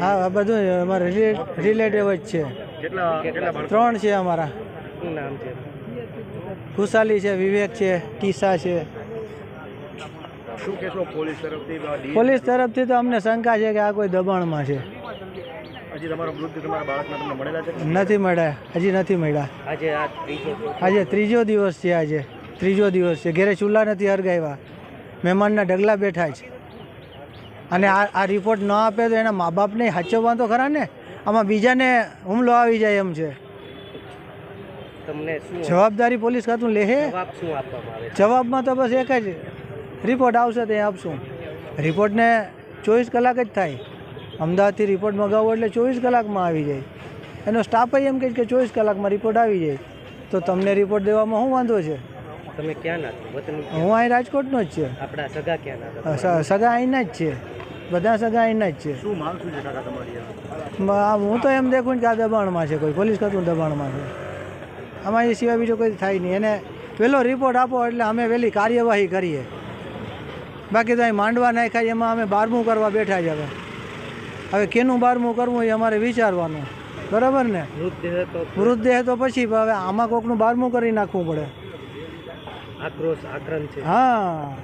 હા આ બધું અમારે રિલેટિવ જ છે. કેટલા કેટલા બાળકો ત્રણ છે અમારા. નામ છે? ખુશાલી છે વિવેક છે ટીસા છે. પોલીસ તરફથી? તો અમને શંકા છે કે આ કોઈ દબાણમાં છે. હજી તમારો મૃત્યુ તમારા બાળકના તમને મળેલા છે? નથી મળ્યા હજી નથી મળ્યા. આજે ત્રીજો દિવસ. છે આજે. ત્રીજો દિવસ છે. ઘેરે ચૂલા નથી હરગાવ્યા. મહેમાનના ડગલા બેઠા છે અને આ આ રિપોર્ટ ન આપે તો એના મા બાપને સાચવવા તો ખરા ને? આમાં બીજાને હુમલો આવી જાય એમ છે. તમને શું જવાબદારી પોલીસ ખાતું લે હે જવાબ શું આપવામાં આવે? છે જવાબમાં તો બસ એક જ રિપોર્ટ આવશે તે આપશું. રિપોર્ટને ચોવીસ કલાક જ થાય. અમદાવાદથી રિપોર્ટ મગાવો એટલે ચોવીસ કલાકમાં આવી જાય. એનો સ્ટાફ એમ કહે કે ચોવીસ કલાકમાં રિપોર્ટ આવી જાય. તો તમને રિપોર્ટ દેવામાં શું વાંધો છે? તમે ક્યાં ના હું અહીં રાજકોટનો જ છે. આપણા સગા ક્યાં સગા અહીંના જ છે. બધા સગા એના જ છે. શું માંગ શું છે કાકા તમારી આ? મ- આ હું તો એમ દેખું કે આ દબાણમાં છે કોઈ. પોલીસ ખાતું દબાણમાં છે. અમારી સિવાય બીજું કોઈ થાય નહીં. એને પહેલો રિપોર્ટ આપો એટલે અમે વહેલી કાર્યવાહી કરીએ. બાકી તો અહીં માંડવા નાખાય એમાં અમે બારમું કરવા બેઠા જ હવે. હવે કેનું બારમું કરવું એ અમારે વિચારવાનું. બરાબર ને? મૃતદેહ તો મૃતદેહ તો પછી હવે આમાં કોકનું બારમું કરી નાખવું પડે. આક્રોશ આક્રમ છે. હા.